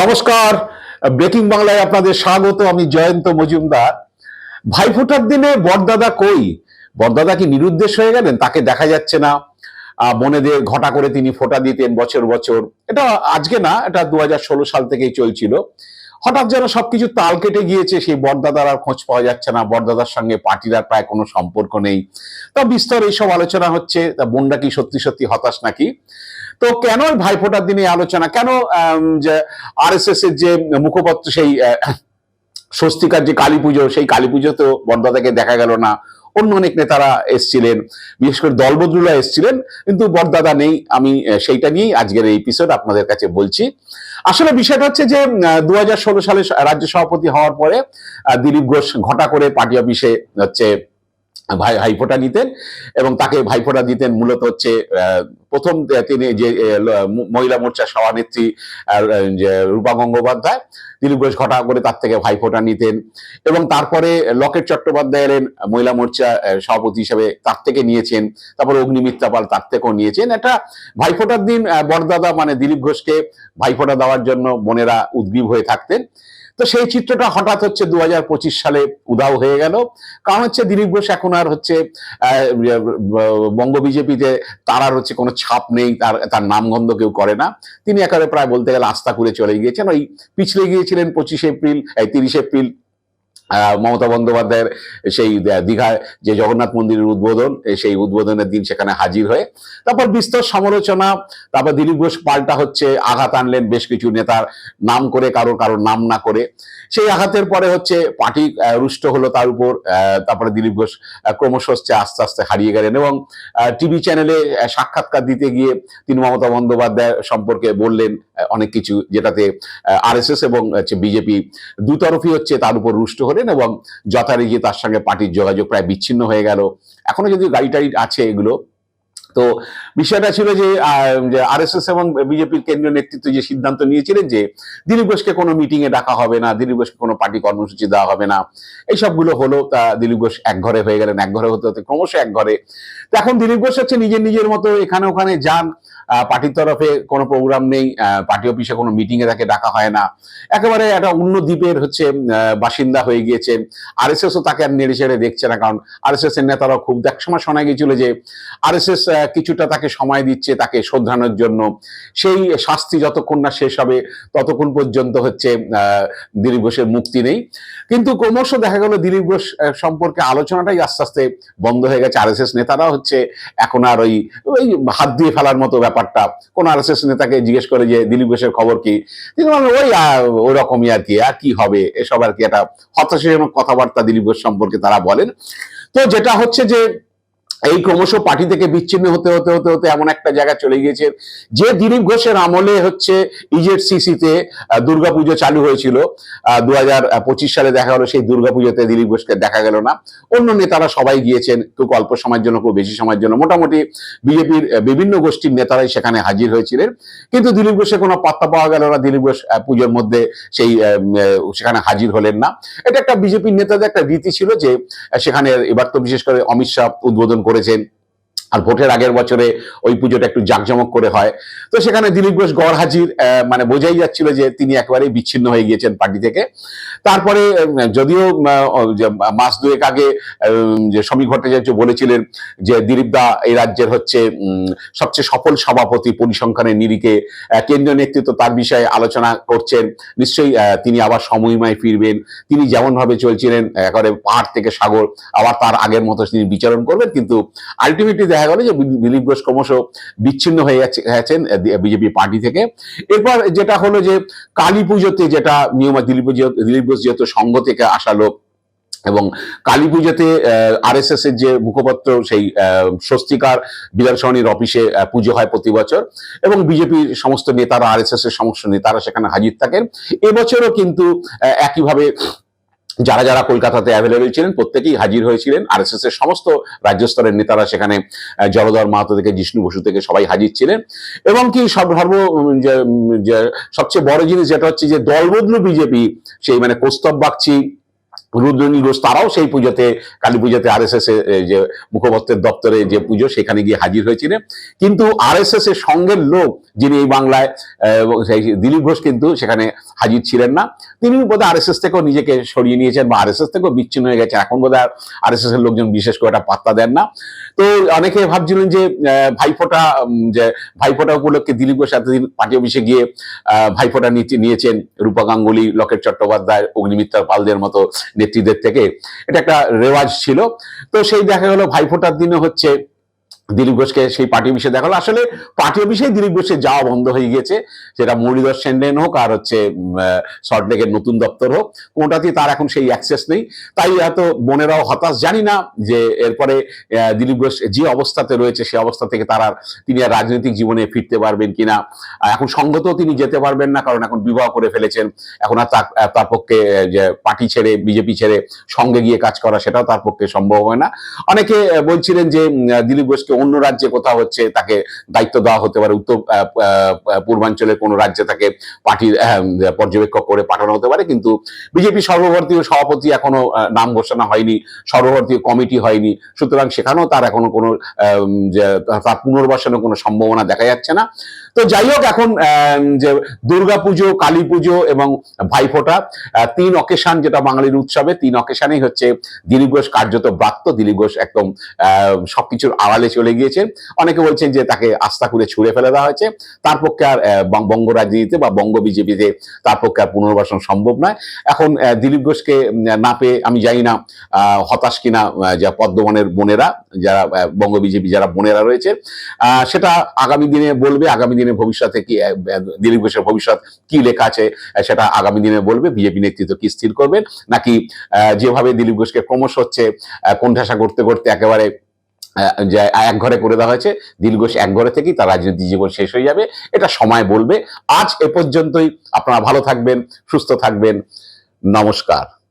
নমস্কার। ব্রেকিং বাংলায় আপনাদের স্বাগত, আমি জয়ন্ত মজুমদার। ভাইফোঁটার দিনে বরদাদা কই? বরদাদা কি নিরুদ্দেশ হয়ে গেলেন? তাকে দেখা যাচ্ছে না। বোনেদের ঘটা করে তিনি ফোঁটা দিতেন বছর বছর। এটা আজকে না, এটা দু হাজার ষোলো সাল থেকেই চলছিল। হঠাৎ যেন সবকিছু তাল কেটে গিয়েছে, সেই বরদাদার আর খোঁজ পাওয়া যাচ্ছে না। বরদাদার সঙ্গে পার্টির আর প্রায় কোনো সম্পর্ক নেই। তা বিস্তর এইসব আলোচনা হচ্ছে, তা বোনরা কি সত্যি সত্যি হতাশ নাকি? তো কেন ভাইফোঁটার দিনে আলোচনা? কেন যে আর এর যে মুখপত্র সেই স্বস্তিকার যে কালী পুজো সেই কালী তো বরদাদাকে দেখা গেল না? অন্য অনেক নেতারা এসছিলেন, বিশেষ করে দলবদরুলা এসছিলেন, কিন্তু বরদাদা নেই। আমি সেইটা নিয়েই আজকের এই এপিসোড আপনাদের কাছে বলছি। আসলে বিষয়টা হচ্ছে যে দু হাজার ষোলো সালে রাজ্য সভাপতি হওয়ার পরে দিলীপ ঘোষ ঘটা করে পার্টি অফিসে হচ্ছে ভাই, ভাইফোঁটা নিতেন এবং তাকে ভাইফোঁটা দিতেন মূলত হচ্ছে প্রথম তিনি যে মহিলা মোর্চার সভানেত্রী রূপা গঙ্গোপাধ্যায় দিলীপ ঘোষ ঘটা করে তার থেকে ভাইফোঁটা নিতেন। এবং তারপরে লকেট চট্টোপাধ্যায় এলেন মহিলা মোর্চা সভাপতি হিসেবে তার থেকে নিয়েছেন। তারপর অগ্নিমিত্রা পাল তার থেকেও নিয়েছেন। এটা ভাইফোঁটার দিন আহ, বড়দাদা মানে দিলীপ ঘোষকে ভাইফোঁটা দেওয়ার জন্য বোনেরা উদ্গ্রীব হয়ে থাকতেন। তো সেই চিত্রটা হঠাৎ হচ্ছে দু হাজার পঁচিশ সালে উধাও হয়ে গেল। কারণ হচ্ছে দিলীপ ঘোষ এখন আর হচ্ছে বঙ্গ বিজেপিতে তার আর হচ্ছে কোনো ছাপ নেই, তার তার নামগন্ধ কেউ করে না। তিনি একেবারে প্রায় বলতে গেলে আস্থা করে চলে গিয়েছেন। ওই পিছলে গিয়েছিলেন পঁচিশে এপ্রিল, এই তিরিশে এপ্রিল। মমতা বন্দ্যোপাধ্যায়ের সেই দীঘায় যে জগন্নাথ মন্দিরের উদ্বোধন সেই উদ্বোধনের দিন সেখানে হাজির হয়ে তারপর বিস্তর সমালোচনা, তারপর দিলীপ ঘোষ পাল্টা হচ্ছে আঘাত আনলেন বেশ কিছু নেতার নাম করে, কারও কারও নাম না করে। সেই আঘাতের পরে হচ্ছে পার্টি রুষ্ট হলো তার উপর তারপরে দিলীপ ঘোষ ক্রমশ হচ্ছে আস্তে আস্তে হারিয়ে গেলেন এবং টিভি চ্যানেলে সাক্ষাৎকার দিতে গিয়ে তিনি মমতা বন্দ্যোপাধ্যায় সম্পর্কে বললেন অনেক কিছু যেটাতে আরএসএস এবং বিজেপি দুতরফই হচ্ছে তার উপর রুষ্ট হলেন। এবং যথারীতি তার সঙ্গে পার্টির যোগাযোগ প্রায় বিচ্ছিন্ন হয়ে গেল। এখনও যদি গাড়ি টাড়ি আছে এগুলো তো বিষয়টা ছিল যে আরএসএস এবং বিজেপির কেন্দ্রীয় নেতৃত্ব যে সিদ্ধান্ত নিয়েছিলেন যে দিলীপ ঘোষকে কোনো মিটিং এ ডাকা হবে না, দিলীপ ঘোষকে কোনো পার্টি কর্মসূচি দেওয়া হবে না, এই সবগুলো হলো, তা দিলীপ ঘোষ এক ঘরে হয়ে গেলেন, এক ঘরে হতে হতে ক্রমশ এক ঘরে। তো এখন দিলীপ ঘোষ হচ্ছে নিজের নিজের মতো এখানে ওখানে যান পার্টির তরফে কোনো প্রোগ্রাম নেই পার্টি অফিসে কোনো মিটিং এ তাকে ডাকা হয় না। একেবারে একটা অন্য দ্বীপের হচ্ছে বাসিন্দা হয়ে গিয়েছেন ও তাকে আর নেড়ে ছেড়ে দেখছে না, কারণ আরএসএস এর নেতারাও খুব এক সময় শোনা গিয়েছিল যে আরএসএস কিছুটা তাকে সময় দিচ্ছে তাকে শোধরানোর জন্য। সেই শাস্তি যতক্ষণ না শেষ হবে, ততক্ষণ পর্যন্ত হচ্ছে দিলীপ ঘোষের মুক্তি নেই। কিন্তু ক্রমশ দেখা গেল দিলীপ ঘোষ সম্পর্কে আলোচনাটাই আস্তে আস্তে বন্ধ হয়ে গেছে। আরএসএস নেতারা হচ্ছে এখন আর ওই ওই হাত দিয়ে ফেলার মতো ব্যাপারটা। কোন আরএসএস নেতাকে জিজ্ঞেস করে যে, দিলীপ ঘোষের খবর কি? তিনি বলেন, ওই ওই রকমই আর কি। আর কি হবে? এসব আর কি একটা হতাশাজনক কথাবার্তা দিলীপ ঘোষ সম্পর্কে তারা বলেন। তো যেটা হচ্ছে যে এই ক্রমশ পার্টি থেকে বিচ্ছিন্ন হতে হতে হতে হতে এমন একটা জায়গা চলে গিয়েছে। যে দিলীপ ঘোষের আমলে হচ্ছে ইজেড সিসিতে দুর্গাপুজো চালু হয়েছিল। দু হাজার পঁচিশ সালে দেখা গেলো সেই দুর্গাপুজোতে দিলীপ ঘোষকে দেখা গেল না। অন্য নেতারা সবাই গিয়েছেন কেউ অল্প সময়ের জন্য কেউ বেশি সময়ের জন্য। মোটামুটি বিজেপির বিভিন্ন গোষ্ঠীর নেতারাই সেখানে হাজির হয়েছিলেন। কিন্তু দিলীপ ঘোষের কোনো পাত্তা পাওয়া গেল না দিলীপ ঘোষ পুজোর মধ্যে সেই সেখানে হাজির হলেন না। এটা একটা বিজেপির নেতাদের একটা রীতি ছিল যে সেখানে এবার তো বিশেষ করে অমিত শাহ উদ্বোধন করেছেন। আর ভোটের আগের বছরে ওই পুজোটা একটু জাঁকজমক করে হয়। তো সেখানে দিলীপ ঘোষ, গড় হাজির মানে বোঝাই যাচ্ছিল যে তিনি একেবারেই বিচ্ছিন্ন হয়ে গিয়েছেন পার্টি থেকে। তারপরে যদিও মাস দুয়েক আগে যে সমীর ভট্টাচার্য বলেছিলেন যে দিলীপ দা এই রাজ্যের হচ্ছে সবচেয়ে সফল সভাপতি পরিসংখ্যানের নিরিখে কেন্দ্রীয় নেতৃত্ব তার বিষয়ে আলোচনা করছেন। নিশ্চয়ই তিনি আবার সময়ময় ফিরবেন। তিনি যেমন ভাবে চলছিলেন, একেবারে পাহাড় থেকে সাগর, আবার তার আগের মতো তিনি বিচারণ করবেন। কিন্তু আলটিমেটলি দেখা গেল যে দিলীপ ঘোষ ক্রমশ বিচ্ছিন্ন হয়ে গেছেন বিজেপি পার্টি থেকে। এরপর যেটা হলো যে কালী পুজোতে যেটা নিয়ম দিলীপ দিলীপ ঘোষ যেহেতু সংঘ থেকে আসা লোক এবং কালী পুজোতে আরএসএস এর যে মুখপত্র, সেই স্বস্তিকার বিধানসভানির অফিসে পুজো হয় প্রতি বছর এবং বিজেপির সমস্ত নেতারা আরএসএস এর সমস্ত নেতারা সেখানে হাজির থাকেন। এবছরও কিন্তু একইভাবে যারা যারা কলকাতাতে অ্যাভেলেবেল ছিলেন, প্রত্যেকেই হাজির হয়েছিলেন। আর এস এর সমস্ত রাজ্য স্তরের নেতারা সেখানে জলধর মাহাতো থেকে জিষ্ণু বসু থেকে সবাই হাজির ছিলেন। এবং কি সব ধর্ম সবচেয়ে বড় জিনিস যেটা হচ্ছে যে দলবদলু বিজেপি, সেই মানে কোস্তব বাগচি রুদ্রনীল ঘোষ তারাও সেই পুজোতে, কালী পুজোতে আর যে মুখপাত্রের দপ্তরে যে পুজো, সেখানে গিয়ে হাজির হয়েছিলেন। কিন্তু আর এস এর সঙ্গের লোক যিনি এই বাংলায় দিলীপ ঘোষ কিন্তু সেখানে হাজির ছিলেন না। তিনি বোধহয় আর এস এস থেকেও নিজেকে সরিয়ে নিয়েছেন বা আর এস এস থেকেও বিচ্ছিন্ন হয়ে গেছে এখন বোধহয় আর এস এস এর লোকজন বিশেষ করে একটা পাত্তা দেন না। তো অনেকে ভাবছিলেন যে ভাইফোঁটা যে ভাইফোঁটা উপলক্ষে দিলীপ ঘোষ এতদিন পার্টি অফিসে গিয়ে ভাইফোঁটা নিয়েছেন। রূপা গাঙ্গুলি, লকেট চট্টোপাধ্যায় অগ্নিমিত্রা পালদের মতো নেত্রীদের থেকে। এটা একটা রেওয়াজ ছিল। তো সেই দেখা গেল ভাইফোঁটার দিনে হচ্ছে দিলীপ ঘোষকে সেই পার্টি অফিসে দেখা হলো আসলে পার্টি অফিসেই দিলীপ ঘোষের যাওয়া বন্ধ হয়ে গিয়েছে। সেটা মুরলীধর সেনলেন হোক আর হচ্ছে সল্টলেকের নতুন দপ্তর হোক, কোনটাতেই তার এখন সেই অ্যাক্সেস নেই। তাই এত বোনেরাও হতাশ, জানি না যে এরপরে দিলীপ ঘোষ যে অবস্থাতে রয়েছে সেই অবস্থা থেকে তার আর তিনি আর রাজনৈতিক জীবনে ফিরতে পারবেন কিনা। এখন সঙ্গতেও তিনি যেতে পারবেন না, কারণ এখন বিবাহ করে ফেলেছেন। এখন আর তার- পক্ষে যে পার্টি ছেড়ে, বিজেপি ছেড়ে সঙ্গে গিয়ে কাজ করা, সেটাও তার পক্ষে সম্ভব হয় না। অনেকে বলছিলেন যে দিলীপ ঘোষকে অন্য রাজ্যে কোথাও হচ্ছে তাকে দায়িত্ব দেওয়া হতে পারে, উত্তর পূর্বাঞ্চলের কোনো রাজ্যে তাকে পার্টির পর্যবেক্ষক করে পাঠানো হতে পারে, কিন্তু বিজেপি সর্বভারতীয় সভাপতি এখনও নাম ঘোষণা হয়নি, সর্বভারতীয় কমিটি হয়নি, সুতরাং সেখানেও তার এখনও কোনো তার পুনর্বাসনের কোনো সম্ভাবনা দেখা যাচ্ছে না। তো যাই হোক এখন যে দুর্গা পুজো কালী পুজো এবং ভাইফোঁটা তিন অকেশান যেটা বাঙালির উৎসবে, তিন অকেশানেই হচ্ছে দিলীপ ঘোষ কার্যত ব্রাত্য। দিলীপ ঘোষ একদম সবকিছুর আড়ালে চলে গিয়েছেন অনেকে বলছেন যে তাকে আস্থা করে ছুড়ে ফেলে দেওয়া হয়েছে। তার পক্ষে আর বঙ্গ রাজনীতিতে বা বঙ্গ বিজেপিতে তার পক্ষে আর পুনর্বাসন সম্ভব নয়। এখন দিলীপ ঘোষকে না পেয়ে আমি জানি না হতাশ কিনা যা পদ্মবনের বোনেরা, যারা বঙ্গ বিজেপি যারা বোনেরা রয়েছে। সেটা আগামী দিনে বলবে, আগামী দিনে ভবিষ্যতে কি দিলীপ ঘোষের ভবিষ্যৎ কি লেখা আছে সেটা আগামী দিনে বলবে। বিজেপি নেতৃত্ব কি স্থির করবেন নাকি যেভাবে দিলীপ ঘোষকে ক্রমশ হচ্ছে কোণঠাসা করতে করতে একেবারে এক ঘরে করে দেওয়া হয়েছে, দীর্ঘ এক ঘরে থেকেই তার রাজনীতি জীবন শেষ হয়ে যাবে। এটা সময় বলবে। আজ এ পর্যন্তই। আপনারা ভালো থাকবেন, সুস্থ থাকবেন। নমস্কার।